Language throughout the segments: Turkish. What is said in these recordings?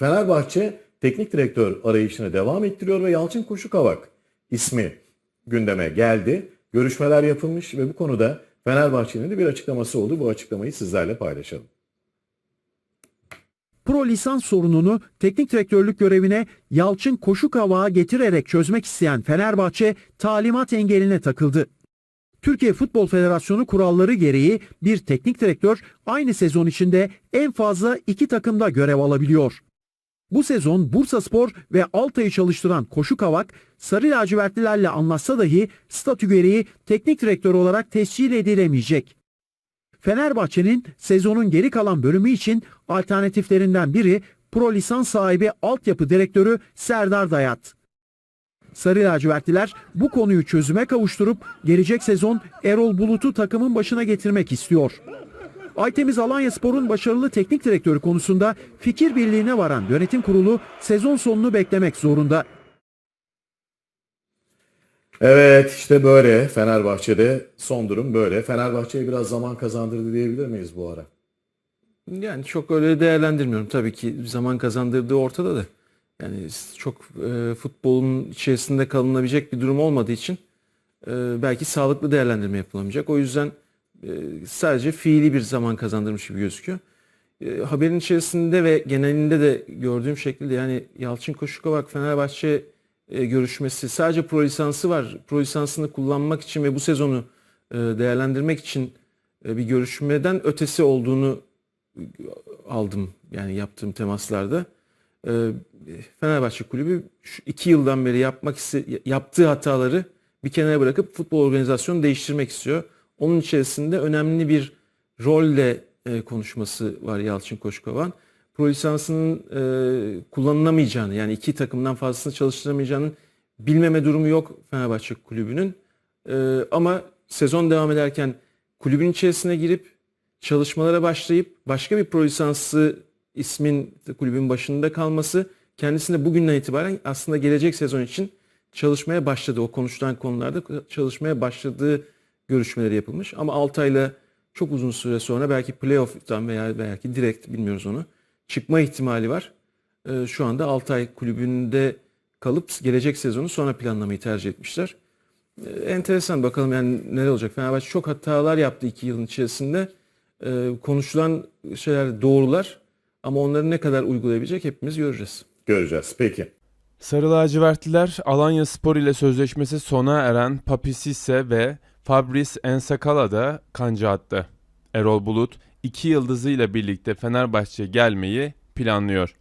Fenerbahçe teknik direktör arayışını devam ettiriyor ve Yalçın Koşukavak ismi gündeme geldi. Görüşmeler yapılmış ve bu konuda Fenerbahçe'nin de bir açıklaması oldu. Bu açıklamayı sizlerle paylaşalım. Pro lisans sorununu teknik direktörlük görevine Yalçın Koşukavak'a getirerek çözmek isteyen Fenerbahçe talimat engeline takıldı. Türkiye Futbol Federasyonu kuralları gereği bir teknik direktör aynı sezon içinde en fazla iki takımda görev alabiliyor. Bu sezon Bursa Spor ve Altay'ı çalıştıran Koşukavak, Sarı lacivertlilerle anlaşsa dahi statü gereği teknik direktör olarak tescil edilemeyecek. Fenerbahçe'nin sezonun geri kalan bölümü için alternatiflerinden biri pro lisans sahibi altyapı direktörü Serdar Dayat. Sarı lacivertliler bu konuyu çözüme kavuşturup gelecek sezon Erol Bulut'u takımın başına getirmek istiyor. Aytemiz Alanya Spor'un başarılı teknik direktörü konusunda fikir birliğine varan yönetim kurulu sezon sonunu beklemek zorunda. Evet işte böyle Fenerbahçe'de son durum böyle. Fenerbahçe'ye biraz zaman kazandırdı diyebilir miyiz bu ara? Yani çok öyle değerlendirmiyorum. Tabii ki zaman kazandırdığı ortada da. Yani çok e, futbolun içerisinde kalınabilecek bir durum olmadığı için e, belki sağlıklı değerlendirme yapılamayacak. O yüzden sadece fiili bir zaman kazandırmış gibi gözüküyor. E, haberin içerisinde ve genelinde de gördüğüm şekilde yani Yalçın Koşukavak Fenerbahçe e, görüşmesi sadece pro lisansı var. Pro lisansını kullanmak için ve bu sezonu e, değerlendirmek için e, bir görüşmeden ötesi olduğunu aldım yani yaptığım temaslarda. Fenerbahçe Kulübü şu iki yıldan beri yapmak yaptığı hataları bir kenara bırakıp futbol organizasyonu değiştirmek istiyor. Onun içerisinde önemli bir rolle e, konuşması var Yalçın Koşkovan. Pro lisansının e, kullanılamayacağını yani iki takımdan fazlasını çalıştıramayacağının bilmeme durumu yok Fenerbahçe Kulübü'nün. E, ama sezon devam ederken kulübün içerisine girip çalışmalara başlayıp başka bir pro lisansı ismin kulübün başında kalması kendisine bugünden itibaren aslında gelecek sezon için çalışmaya başladı. O konuşulan konularda çalışmaya başladığı görüşmeleri yapılmış. Ama Altay'la çok uzun süre sonra belki playoff'tan veya belki direkt bilmiyoruz onu çıkma ihtimali var. Ee, şu anda Altay kulübünde kalıp gelecek sezonu sonra planlamayı tercih etmişler. Ee, enteresan bakalım yani neler olacak. Fenerbahçe çok hatalar yaptı iki yılın içerisinde. Ee, konuşulan şeyler doğrular ama onları ne kadar uygulayabilecek hepimiz göreceğiz. Göreceğiz. Peki. Sarı lacivertliler Alanya Spor ile sözleşmesi sona eren Papi Sisse ve Fabrice Ensakala da kanca attı. Erol Bulut iki yıldızıyla birlikte Fenerbahçe gelmeyi planlıyor.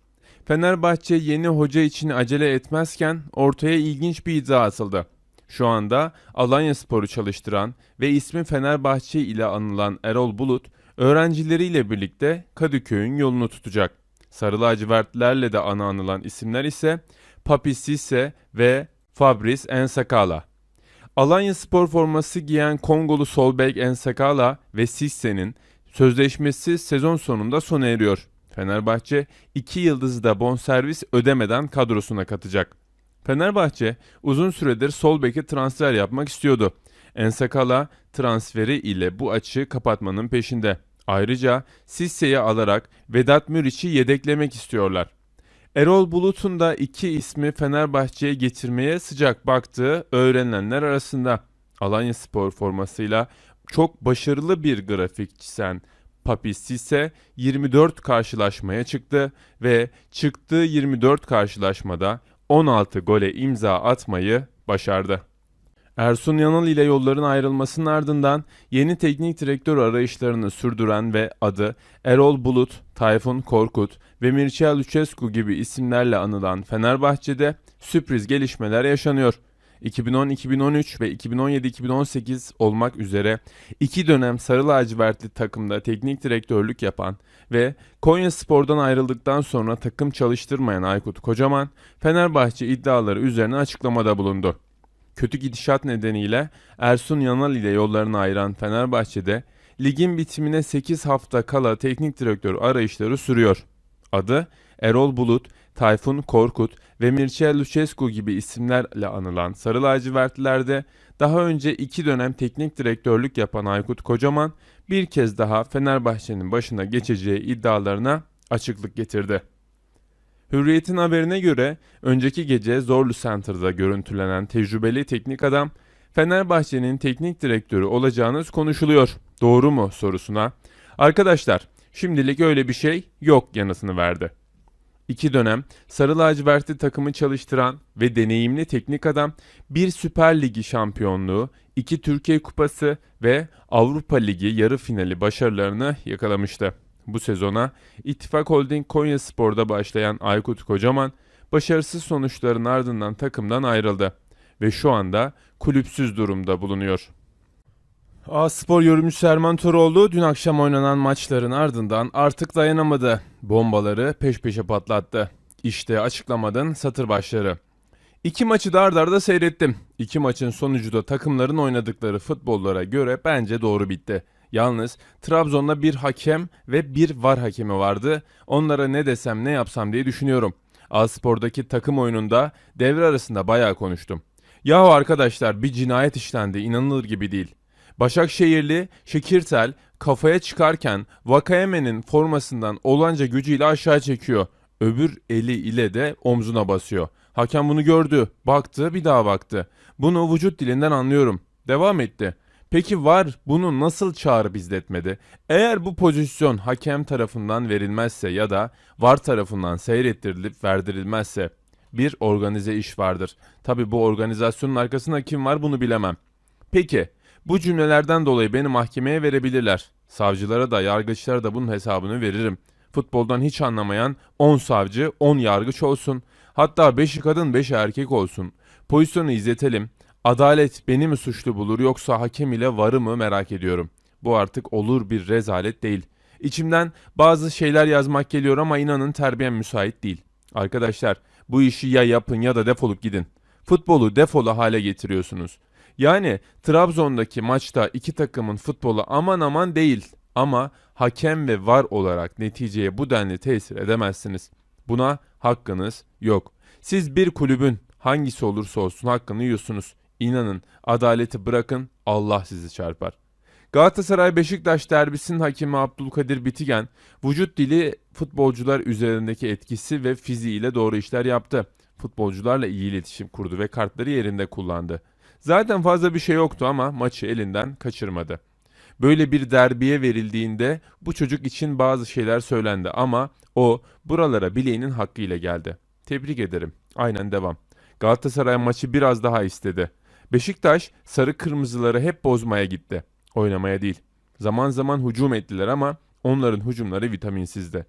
Fenerbahçe yeni hoca için acele etmezken ortaya ilginç bir iddia atıldı. Şu anda Alanya Spor'u çalıştıran ve ismi Fenerbahçe ile anılan Erol Bulut öğrencileriyle birlikte Kadıköy'ün yolunu tutacak. Sarı lacivertlerle de ana anılan isimler ise Papi Sisse ve Fabrice Ensakala. Alanya spor forması giyen Kongolu sol bek Ensakala ve Sisse'nin sözleşmesi sezon sonunda sona eriyor. Fenerbahçe iki yıldızı da bonservis ödemeden kadrosuna katacak. Fenerbahçe uzun süredir sol beki transfer yapmak istiyordu. Ensakala transferi ile bu açığı kapatmanın peşinde. Ayrıca Sisse'yi alarak Vedat Muriç'i yedeklemek istiyorlar. Erol Bulut'un da iki ismi Fenerbahçe'ye getirmeye sıcak baktığı öğrenilenler arasında. Alanya Spor formasıyla çok başarılı bir grafik çizen Papi Sisse 24 karşılaşmaya çıktı ve çıktığı 24 karşılaşmada 16 gole imza atmayı başardı. Ersun Yanal ile yolların ayrılmasının ardından yeni teknik direktör arayışlarını sürdüren ve adı Erol Bulut, Tayfun Korkut ve Mircea Lucescu gibi isimlerle anılan Fenerbahçe'de sürpriz gelişmeler yaşanıyor. 2010-2013 ve 2017-2018 olmak üzere iki dönem sarı lacivertli takımda teknik direktörlük yapan ve Konya Spor'dan ayrıldıktan sonra takım çalıştırmayan Aykut Kocaman, Fenerbahçe iddiaları üzerine açıklamada bulundu. Kötü gidişat nedeniyle Ersun Yanal ile yollarını ayıran Fenerbahçe'de ligin bitimine 8 hafta kala teknik direktör arayışları sürüyor. Adı Erol Bulut, Tayfun Korkut ve Mircea Lucescu gibi isimlerle anılan Sarı Lacivertlilerde daha önce iki dönem teknik direktörlük yapan Aykut Kocaman bir kez daha Fenerbahçe'nin başına geçeceği iddialarına açıklık getirdi. Hürriyet'in haberine göre önceki gece Zorlu Center'da görüntülenen tecrübeli teknik adam Fenerbahçe'nin teknik direktörü olacağınız konuşuluyor. Doğru mu sorusuna arkadaşlar şimdilik öyle bir şey yok yanıtını verdi. İki dönem Sarı Lacivertli takımı çalıştıran ve deneyimli teknik adam bir Süper Ligi şampiyonluğu, iki Türkiye Kupası ve Avrupa Ligi yarı finali başarılarını yakalamıştı. Bu sezona İttifak Holding Konya Spor'da başlayan Aykut Kocaman başarısız sonuçların ardından takımdan ayrıldı ve şu anda kulüpsüz durumda bulunuyor. A Spor yorumcusu Erman Toroğlu dün akşam oynanan maçların ardından artık dayanamadı. Bombaları peş peşe patlattı. İşte açıklamadın satır başları. İki maçı da arda arda seyrettim. İki maçın sonucu da takımların oynadıkları futbollara göre bence doğru bitti. Yalnız Trabzon'da bir hakem ve bir var hakemi vardı. Onlara ne desem ne yapsam diye düşünüyorum. Alspor'daki takım oyununda devre arasında bayağı konuştum. Yahu arkadaşlar bir cinayet işlendi inanılır gibi değil. Başakşehirli Şekirtel kafaya çıkarken Vakayeme'nin formasından olanca gücüyle aşağı çekiyor. Öbür eli ile de omzuna basıyor. Hakem bunu gördü, baktı, bir daha baktı. Bunu vücut dilinden anlıyorum. Devam etti. Peki var bunu nasıl çağrı izletmedi? Eğer bu pozisyon hakem tarafından verilmezse ya da var tarafından seyrettirilip verdirilmezse bir organize iş vardır. Tabi bu organizasyonun arkasında kim var bunu bilemem. Peki bu cümlelerden dolayı beni mahkemeye verebilirler. Savcılara da yargıçlara da bunun hesabını veririm. Futboldan hiç anlamayan 10 savcı 10 yargıç olsun. Hatta 5'i kadın 5'i erkek olsun. Pozisyonu izletelim. Adalet beni mi suçlu bulur yoksa hakem ile varı mı merak ediyorum. Bu artık olur bir rezalet değil. İçimden bazı şeyler yazmak geliyor ama inanın terbiyem müsait değil. Arkadaşlar bu işi ya yapın ya da defolup gidin. Futbolu defolu hale getiriyorsunuz. Yani Trabzon'daki maçta iki takımın futbolu aman aman değil ama hakem ve var olarak neticeye bu denli tesir edemezsiniz. Buna hakkınız yok. Siz bir kulübün hangisi olursa olsun hakkını yiyorsunuz. İnanın adaleti bırakın Allah sizi çarpar. Galatasaray Beşiktaş derbisinin hakemi Abdülkadir Bitigen vücut dili futbolcular üzerindeki etkisi ve fiziğiyle doğru işler yaptı. Futbolcularla iyi iletişim kurdu ve kartları yerinde kullandı. Zaten fazla bir şey yoktu ama maçı elinden kaçırmadı. Böyle bir derbiye verildiğinde bu çocuk için bazı şeyler söylendi ama o buralara bileğinin hakkıyla geldi. Tebrik ederim. Aynen devam. Galatasaray maçı biraz daha istedi. Beşiktaş sarı kırmızıları hep bozmaya gitti. Oynamaya değil. Zaman zaman hücum ettiler ama onların hücumları vitaminsizdi.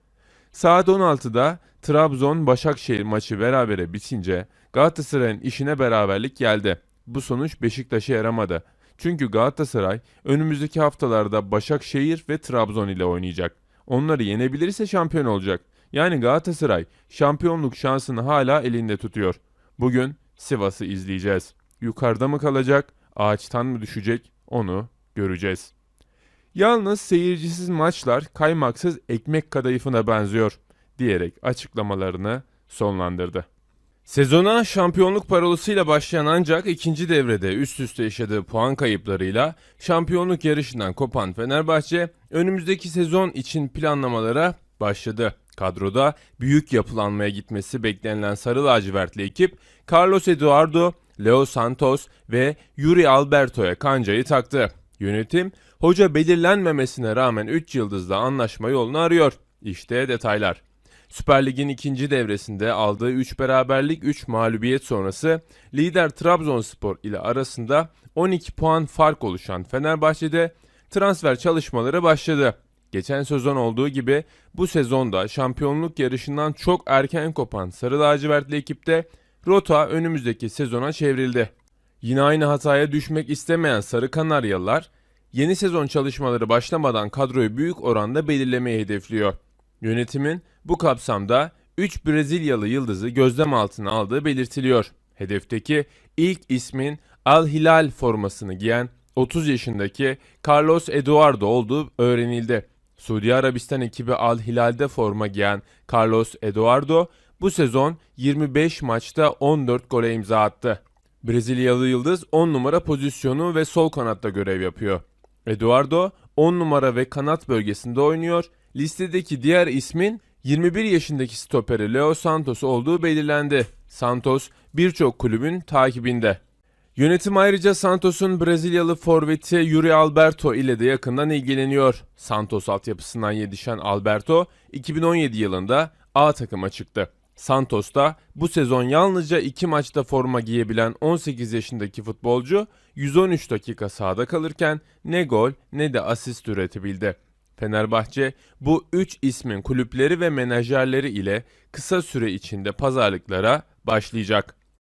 Saat 16'da Trabzon Başakşehir maçı berabere bitince Galatasaray'ın işine beraberlik geldi. Bu sonuç Beşiktaş'a yaramadı. Çünkü Galatasaray önümüzdeki haftalarda Başakşehir ve Trabzon ile oynayacak. Onları yenebilirse şampiyon olacak. Yani Galatasaray şampiyonluk şansını hala elinde tutuyor. Bugün Sivas'ı izleyeceğiz. Yukarıda mı kalacak, ağaçtan mı düşecek onu göreceğiz. Yalnız seyircisiz maçlar kaymaksız ekmek kadayıfına benziyor diyerek açıklamalarını sonlandırdı. Sezona şampiyonluk parolasıyla başlayan ancak ikinci devrede üst üste yaşadığı puan kayıplarıyla şampiyonluk yarışından kopan Fenerbahçe önümüzdeki sezon için planlamalara başladı. Kadroda büyük yapılanmaya gitmesi beklenilen sarı lacivertli ekip Carlos Eduardo, Leo Santos ve Yuri Alberto'ya kancayı taktı. Yönetim hoca belirlenmemesine rağmen 3 yıldızla anlaşma yolunu arıyor. İşte detaylar. Süper Lig'in ikinci devresinde aldığı 3 beraberlik 3 mağlubiyet sonrası lider Trabzonspor ile arasında 12 puan fark oluşan Fenerbahçe'de transfer çalışmaları başladı. Geçen sezon olduğu gibi bu sezonda şampiyonluk yarışından çok erken kopan Sarı Lacivertli ekipte rota önümüzdeki sezona çevrildi. Yine aynı hataya düşmek istemeyen Sarı Kanaryalılar yeni sezon çalışmaları başlamadan kadroyu büyük oranda belirlemeyi hedefliyor. Yönetimin bu kapsamda 3 Brezilyalı yıldızı gözlem altına aldığı belirtiliyor. Hedefteki ilk ismin Al Hilal formasını giyen 30 yaşındaki Carlos Eduardo olduğu öğrenildi. Suudi Arabistan ekibi Al Hilal'de forma giyen Carlos Eduardo bu sezon 25 maçta 14 gole imza attı. Brezilyalı yıldız 10 numara pozisyonu ve sol kanatta görev yapıyor. Eduardo 10 numara ve kanat bölgesinde oynuyor. Listedeki diğer ismin 21 yaşındaki stoperi Leo Santos olduğu belirlendi. Santos birçok kulübün takibinde. Yönetim ayrıca Santos'un Brezilyalı forveti Yuri Alberto ile de yakından ilgileniyor. Santos altyapısından yetişen Alberto 2017 yılında A takıma çıktı. Santos da bu sezon yalnızca 2 maçta forma giyebilen 18 yaşındaki futbolcu 113 dakika sahada kalırken ne gol ne de asist üretebildi. Fenerbahçe bu 3 ismin kulüpleri ve menajerleri ile kısa süre içinde pazarlıklara başlayacak.